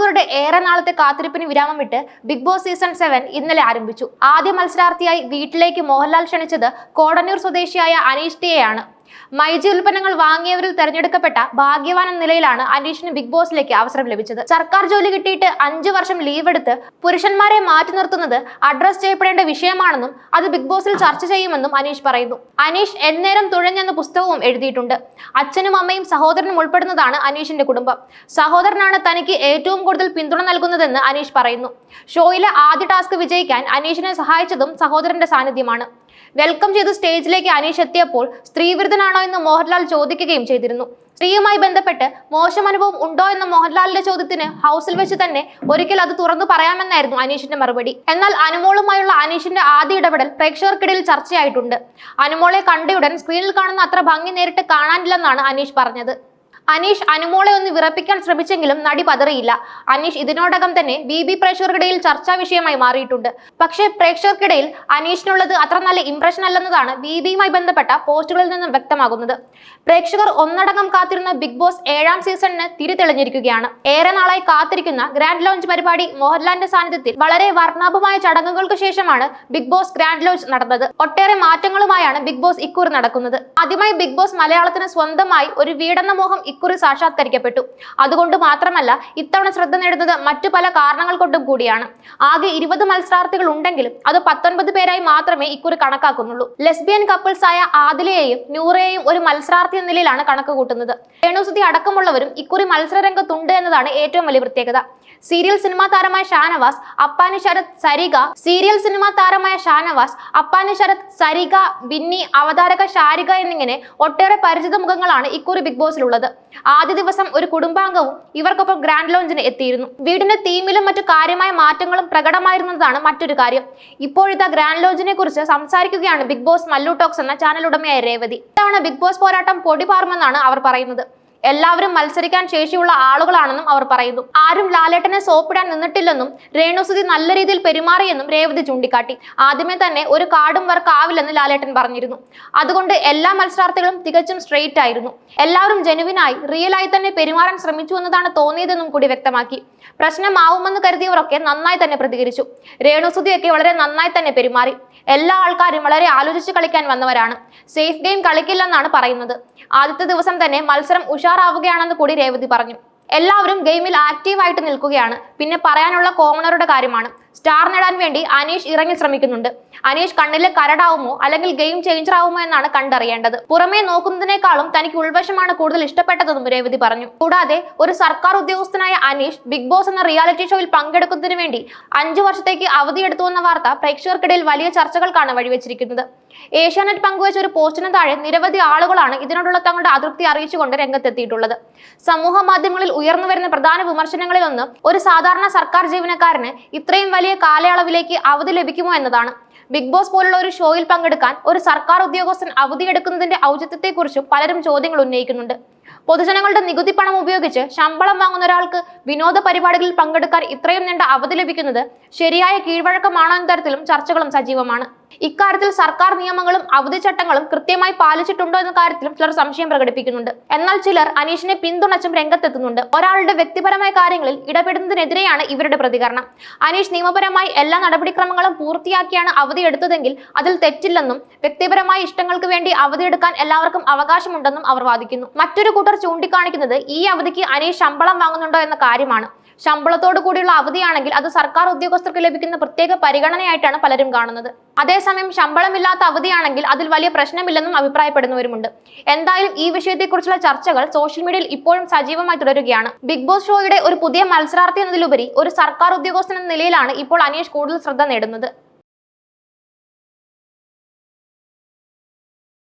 ആരാധകരുടെ ഏറെ നാളത്തെ കാത്തിരിപ്പിന് വിരാമം വിട്ട് ബിഗ് ബോസ് സീസൺ സെവൻ ഇന്നലെ ആരംഭിച്ചു. ആദ്യ മത്സരാർത്ഥിയായി വീട്ടിലേക്ക് മോഹൻലാൽ ക്ഷണിച്ചത് കോടന്നൂർ സ്വദേശിയായ അനീഷ് ടിയെയാണ്. മൈജി ഉൽപ്പന്നങ്ങൾ വാങ്ങിയവരിൽ തെരഞ്ഞെടുക്കപ്പെട്ട ഭാഗ്യവാൻ എന്ന നിലയിലാണ് അനീഷിന് ബിഗ് ബോസിലേക്ക് അവസരം ലഭിച്ചത്. സർക്കാർ ജോലി കിട്ടിയിട്ട് അഞ്ചു വർഷം ലീവ് എടുത്ത് പുരുഷന്മാരെ മാറ്റി നിർത്തുന്നത് അഡ്രസ് ചെയ്യപ്പെടേണ്ട വിഷയമാണെന്നും അത് ബിഗ് ബോസിൽ ചർച്ച ചെയ്യുമെന്നും അനീഷ് പറയുന്നു. അനീഷ് എന്നേരം തുഴഞ്ഞെന്ന പുസ്തകവും എഴുതിയിട്ടുണ്ട്. അച്ഛനും അമ്മയും സഹോദരനും ഉൾപ്പെടുന്നതാണ് അനീഷിന്റെ കുടുംബം. സഹോദരനാണ് തനിക്ക് ഏറ്റവും കൂടുതൽ പിന്തുണ നൽകുന്നതെന്ന് അനീഷ് പറയുന്നു. ഷോയിലെ ആദ്യ ടാസ്ക് വിജയിക്കാൻ അനീഷിനെ സഹായിച്ചതും സഹോദരന്റെ സാന്നിധ്യമാണ്. വെൽക്കം ചെയ്ത് സ്റ്റേജിലേക്ക് അനീഷ് എത്തിയപ്പോൾ സ്ത്രീവിരുദ്ധനാണോ എന്ന് മോഹൻലാൽ ചോദിക്കുകയും ചെയ്തിരുന്നു. സ്ത്രീയുമായി ബന്ധപ്പെട്ട് മോശം അനുഭവം ഉണ്ടോ എന്ന മോഹൻലാലിന്റെ ചോദ്യത്തിന് ഹൗസിൽ വെച്ച് തന്നെ ഒരിക്കൽ അത് തുറന്നു പറയാമെന്നായിരുന്നു അനീഷിന്റെ മറുപടി. എന്നാൽ അനുമോളുമായുള്ള അനീഷിന്റെ ആദ്യ ഇടപെടൽ പ്രേക്ഷകർക്കിടയിൽ ചർച്ചയായിട്ടുണ്ട്. അനുമോളെ കണ്ടയുടൻ സ്ക്രീനിൽ കാണുന്ന അത്ര ഭംഗി നേരിട്ട് കാണാനില്ലെന്നാണ് അനീഷ് പറഞ്ഞത്. അനീഷ് അനുമോളെ ഒന്ന് വിറപ്പിക്കാൻ ശ്രമിച്ചെങ്കിലും നടി പതറിയില്ല. അനീഷ് ഇതിനോടകം തന്നെ ബി ബി പ്രേക്ഷകർക്കിടയിൽ ചർച്ചാ വിഷയമായി മാറിയിട്ടുണ്ട്. പക്ഷേ പ്രേക്ഷകർക്കിടയിൽ അനീഷിനുള്ളത് അത്ര നല്ല ഇംപ്രഷൻ അല്ലെന്നതാണ് ബി ബിയുമായി ബന്ധപ്പെട്ട പോസ്റ്റുകളിൽ നിന്നും വ്യക്തമാകുന്നത്. പ്രേക്ഷകർ ഒന്നടങ്കം കാത്തിരുന്ന ബിഗ് ബോസ് ഏഴാം സീസണിന് തിരി തെളിഞ്ഞിരിക്കുകയാണ് ഏറെ നാളായി കാത്തിരിക്കുന്ന ഗ്രാൻഡ് ലോഞ്ച് പരിപാടി മോഹൻലാലിന്റെ സാന്നിധ്യത്തിൽ വളരെ വർണാഭമായ ചടങ്ങുകൾക്ക് ശേഷമാണ് ബിഗ് ബോസ് ഗ്രാൻഡ് ലോഞ്ച് നടന്നത്. ഒട്ടേറെ മാറ്റങ്ങളുമായാണ് ബിഗ് ബോസ് ഇക്കുറി നടക്കുന്നത്. ആദ്യമായി ബിഗ് ബോസ് മലയാളത്തിന് സ്വന്തമായി ഒരു വീടെന്ന മോഹം ഇക്കുറി സാക്ഷാത്കരിക്കപ്പെട്ടു. അതുകൊണ്ട് മാത്രമല്ല ഇത്തവണ ശ്രദ്ധ നേടുന്നത് മറ്റു പല കാരണങ്ങൾ കൊണ്ടും കൂടിയാണ്. ആകെ ഇരുപത് മത്സരാർത്ഥികൾ ഉണ്ടെങ്കിലും അത് പത്തൊൻപത് പേരായി മാത്രമേ ഇക്കുറി കണക്കാക്കുന്നുള്ളൂ. ലെസ്ബിയൻ കപ്പിൾസ് ആയ ആദിലയെയും നൂറയെയും ഒരു മത്സരാർത്ഥി എന്ന നിലയിലാണ് കണക്ക് കൂട്ടുന്നത്. രേണുസുതി അടക്കമുള്ളവരും ഇക്കുറി മത്സരരംഗത്തുണ്ട് എന്നതാണ് ഏറ്റവും വലിയ പ്രത്യേകത. സീരിയൽ സിനിമാ താരമായ ഷാനവാസ് അപ്പാനി ശരത് സരിക സീരിയൽ സിനിമാ താരമായ ഷാനവാസ് അപ്പാനി ശരത് സരിക ബിന്നി അവതാരക ഷാരിക എന്നിങ്ങനെ ഒട്ടേറെ പരിചിത മുഖങ്ങളാണ് ഇക്കുറി ബിഗ് ബോസിലുള്ളത്. ആദ്യ ദിവസം ഒരു കുടുംബാംഗവും ഇവർക്കൊപ്പം ഗ്രാൻഡ് ലോഞ്ചിന് എത്തിയിരുന്നു. വീടിന്റെ തീമിലും മറ്റു കാര്യമായ മാറ്റങ്ങളും പ്രകടമായിരുന്നതാണ് മറ്റൊരു കാര്യം. ഇപ്പോഴത്തെ ഗ്രാൻഡ് ലോഞ്ചിനെ കുറിച്ച് സംസാരിക്കുകയാണ് ബിഗ് ബോസ് മല്ലു ടോക്സ് എന്ന ചാനൽ ഉടമയായ രേവതി. ഇത്തവണ ബിഗ് ബോസ് പോരാട്ടം പൊടി പാറുമെന്നാണ് അവർ പറയുന്നത്. എല്ലാവരും മത്സരിക്കാൻ ശേഷിയുള്ള ആളുകളാണെന്നും അവർ പറയുന്നു. ആരും ലാലേട്ടനെ സോപ്പിടാൻ നിന്നിട്ടില്ലെന്നും രേണുസുതി നല്ല രീതിയിൽ പെരുമാറിയെന്നും രേവതി ചൂണ്ടിക്കാട്ടി. ആദ്യമേ തന്നെ ഒരു കാർഡും വർക്ക് ആവില്ലെന്ന് ലാലേട്ടൻ പറഞ്ഞിരുന്നു. അതുകൊണ്ട് എല്ലാ മത്സരാർത്ഥികളും തികച്ചും സ്ട്രെയിറ്റ് ആയിരുന്നു. എല്ലാവരും ജനുവിനായി റിയലായി തന്നെ പെരുമാറാൻ ശ്രമിച്ചു എന്നതാണ് തോന്നിയതെന്നും കൂടി വ്യക്തമാക്കി. പ്രശ്നമാവുമെന്ന് കരുതിയവരൊക്കെ നന്നായി തന്നെ പ്രതികരിച്ചു. രേണുസുതിയൊക്കെ വളരെ നന്നായി തന്നെ പെരുമാറി. എല്ലാ ആൾക്കാരും വളരെ ആലോചിച്ച് കളിക്കാൻ വന്നവരാണ്. സേഫ് ഗെയിം കളിക്കില്ലെന്നാണ് പറയുന്നത്. ആദ്യത്തെ ദിവസം തന്നെ മത്സരം ഉഷാറാവുകയാണെന്ന് കൂടി രേവതി പറഞ്ഞു. എല്ലാവരും ഗെയിമിൽ ആക്റ്റീവായിട്ട് നിൽക്കുകയാണ്. പിന്നെ പറയാനുള്ള കോമണറുടെ കാര്യമാണ്. സ്റ്റാർ നേടാൻ വേണ്ടി അനീഷ് ഇറങ്ങി ശ്രമിക്കുന്നുണ്ട്. അനീഷ് കണ്ണിലെ കരടാവുമോ അല്ലെങ്കിൽ ഗെയിം ചേഞ്ചർ ആവുമോ എന്നാണ് കണ്ടറിയേണ്ടത്. പുറമേ നോക്കുന്നതിനേക്കാളും തനിക്ക് ഉൾവശമാണ് കൂടുതൽ ഇഷ്ടപ്പെട്ടതെന്നും രേവതി പറഞ്ഞു. കൂടാതെ ഒരു സർക്കാർ ഉദ്യോഗസ്ഥനായ അനീഷ് ബിഗ് ബോസ് എന്ന റിയാലിറ്റി ഷോയിൽ പങ്കെടുക്കുന്നതിന് വേണ്ടി അഞ്ചു വർഷത്തേക്ക് അവധിയെടുത്തു എന്ന വാർത്ത പ്രേക്ഷകർക്കിടയിൽ വലിയ ചർച്ചകൾക്കാണ് വഴിവെച്ചിരിക്കുന്നത്. ഏഷ്യാനെറ്റ് പങ്കുവച്ച ഒരു പോസ്റ്റിന് താഴെ നിരവധി ആളുകളാണ് ഇതിനോടുള്ള തങ്ങളുടെ അതൃപ്തി അറിയിച്ചുകൊണ്ട് രംഗത്തെത്തിയിട്ടുള്ളത്. സമൂഹ മാധ്യമങ്ങളിൽ ഉയർന്നു വരുന്ന പ്രധാന വിമർശനങ്ങളിൽ ഒന്ന് ഒരു സാധാരണ സർക്കാർ ജീവനക്കാരന് ഇത്രയും വലിയ കാലയളവിലേക്ക് അവധി ലഭിക്കുമോ എന്നതാണ്. ബിഗ് ബോസ് പോലുള്ള ഒരു ഷോയിൽ പങ്കെടുക്കാൻ ഒരു സർക്കാർ ഉദ്യോഗസ്ഥൻ അവധിയെടുക്കുന്നതിന്റെ ഔചിത്യത്തെക്കുറിച്ചും പലരും ചോദ്യങ്ങൾ ഉന്നയിക്കുന്നുണ്ട്. പൊതുജനങ്ങളുടെ നികുതി പണം ഉപയോഗിച്ച് ശമ്പളം വാങ്ങുന്ന ഒരാൾക്ക് വിനോദ പരിപാടികളിൽ പങ്കെടുക്കാൻ ഇത്രയും നീണ്ട അവധി ലഭിക്കുന്നത് ശരിയായ കീഴ്വഴക്കമാണോ എന്ന തരത്തിലും ചർച്ചകളും സജീവമാണ്. ഇക്കാര്യത്തിൽ സർക്കാർ നിയമങ്ങളും അവധി ചട്ടങ്ങളും കൃത്യമായി പാലിച്ചിട്ടുണ്ടോ എന്ന കാര്യത്തിലും ചിലർ സംശയം പ്രകടിപ്പിക്കുന്നുണ്ട്. എന്നാൽ ചിലർ അനീഷിനെ പിന്തുണച്ചും രംഗത്തെത്തുന്നുണ്ട്. ഒരാളുടെ വ്യക്തിപരമായ കാര്യങ്ങളിൽ ഇടപെടുന്നതിനെതിരെയാണ് ഇവരുടെ പ്രതികരണം. അനീഷ് നിയമപരമായി എല്ലാ നടപടിക്രമങ്ങളും പൂർത്തിയാക്കിയാണ് അവധി എടുത്തതെങ്കിൽ അതിൽ തെറ്റില്ലെന്നും വ്യക്തിപരമായ ഇഷ്ടങ്ങൾക്ക് വേണ്ടി അവധിയെടുക്കാൻ എല്ലാവർക്കും അവകാശമുണ്ടെന്നും അവർ വാദിക്കുന്നു. മറ്റൊരു കൂട്ടർ ചൂണ്ടിക്കാണിക്കുന്നത് ഈ അവധിക്ക് അനീഷ് ശമ്പളം വാങ്ങുന്നുണ്ടോ എന്ന കാര്യമാണ്. ശമ്പളത്തോടു കൂടിയുള്ള അവധിയാണെങ്കിൽ അത് സർക്കാർ ഉദ്യോഗസ്ഥർക്ക് ലഭിക്കുന്ന പ്രത്യേക പരിഗണനയായിട്ടാണ് പലരും കാണുന്നത്. അതേസമയം ശമ്പളമില്ലാത്ത അവധിയാണെങ്കിൽ അതിൽ വലിയ പ്രശ്നമില്ലെന്നും അഭിപ്രായപ്പെടുന്നവരുമുണ്ട്. എന്തായാലും ഈ വിഷയത്തെക്കുറിച്ചുള്ള ചർച്ചകൾ സോഷ്യൽ മീഡിയയിൽ ഇപ്പോഴും സജീവമായി തുടരുകയാണ്. ബിഗ് ബോസ് ഷോയുടെ ഒരു പുതിയ മത്സരാർത്ഥി എന്നതിലുപരി ഒരു സർക്കാർ ഉദ്യോഗസ്ഥൻ എന്ന നിലയിലാണ് ഇപ്പോൾ അനീഷ് കൂടുതൽ ശ്രദ്ധ നേടുന്നത്.